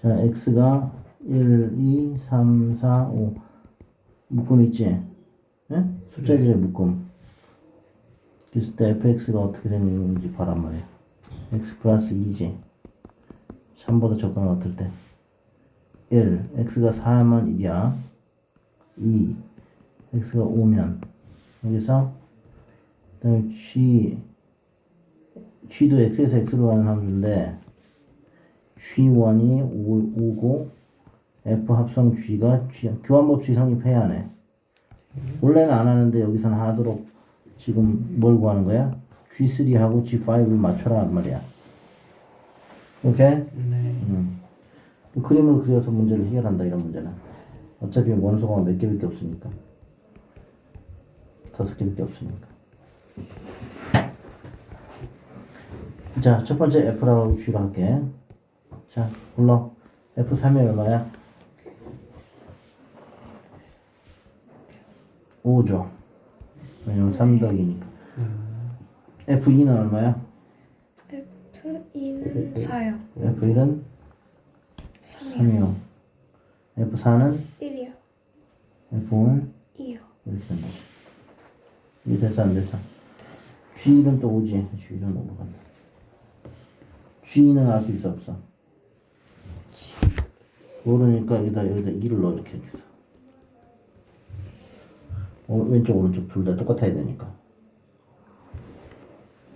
자, x가 1, 2, 3, 4, 5 묶음 있지? 예? 숫자들의 묶음. 그랬을 때 fx가 어떻게 되는지 봐란 말이야. x 플러스 2지. 3보다 적거나 어떨 때? 1. x가 4면 1이야. 2. x가 5면. 여기서, 그 다음에 g, g도 x에서 x로 가는 함수인데, G1이 5, 고 F 합성 G가 G, 교환법칙 성립해야 하네. 원래는 안 하는데 여기서는 하도록 지금 뭘 구하는 거야? G3하고 G5를 맞춰라 말이야. 오케이? 네. 음. 그림을 그려서 문제를 해결한다 이런 문제는. 어차피 원소가 몇 개밖에 없으니까. 다섯 개밖에 없으니까. 자, 첫 번째 F라고 G로 할게. 자, 불러. F3이 얼마야? 5죠. 왜냐면 3 더하기니까. F2는 얼마야? F2는 4요. F1은 3이요. 3이요. F4는 1이요. F5는 2요. 이렇게 된 거지. 이게 됐어, 안 됐어? G는 또 5지. G는 5로 간다. G는 알 수 있어, 없어? 모르니까 여기다, 여기다 2를 넣어, 이렇게, 이렇게 써. 어, 왼쪽, 오른쪽 둘 다 똑같아야 되니까.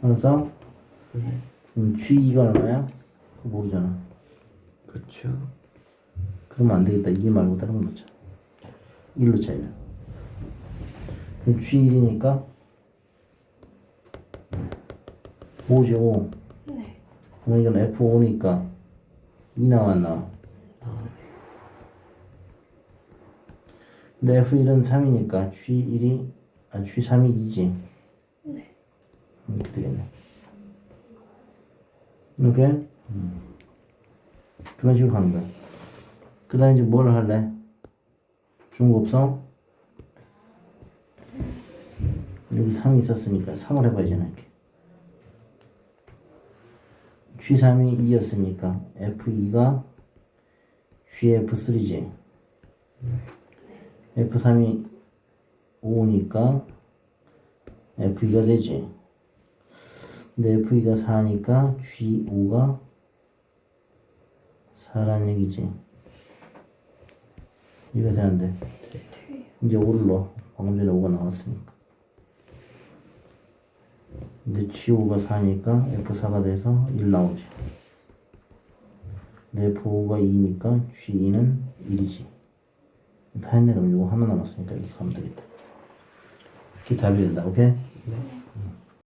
알았어? 그럼 G2가 얼마야? 그거 모르잖아. 그렇죠. 그러면 안 되겠다. 2 말고 다른 거 넣자. 1 넣자, 1. 그럼 G1이니까 5지, 5. 네. 그럼 이건 F5니까 2 나와, 안 나와? 근데 F1은 3이니까 G1이, 아, G3이 2지. 네. 이렇게 되겠네. 오케이? 음. 그런 식으로 가는 거야. 그 다음에 이제 뭘 할래? 없어? 여기 3이 있었으니까 3을 해봐야잖아, 이렇게. G3이 2였으니까 F2가 GF3지. F3이 5니까 F2가 되지. 근데 F2가 4니까 G5가 4란 얘기지. 이거 되는데. 이제 5를 넣어. 방금 전에 5가 나왔으니까. 근데 G5가 4니까 F4가 돼서 1 나오지. 근데 F5가 2니까 G2는 1이지. 다 했네. 그럼 이거 하나 남았으니까 이렇게 가면 되겠다. 이게 답이 된다. 오케이? 네.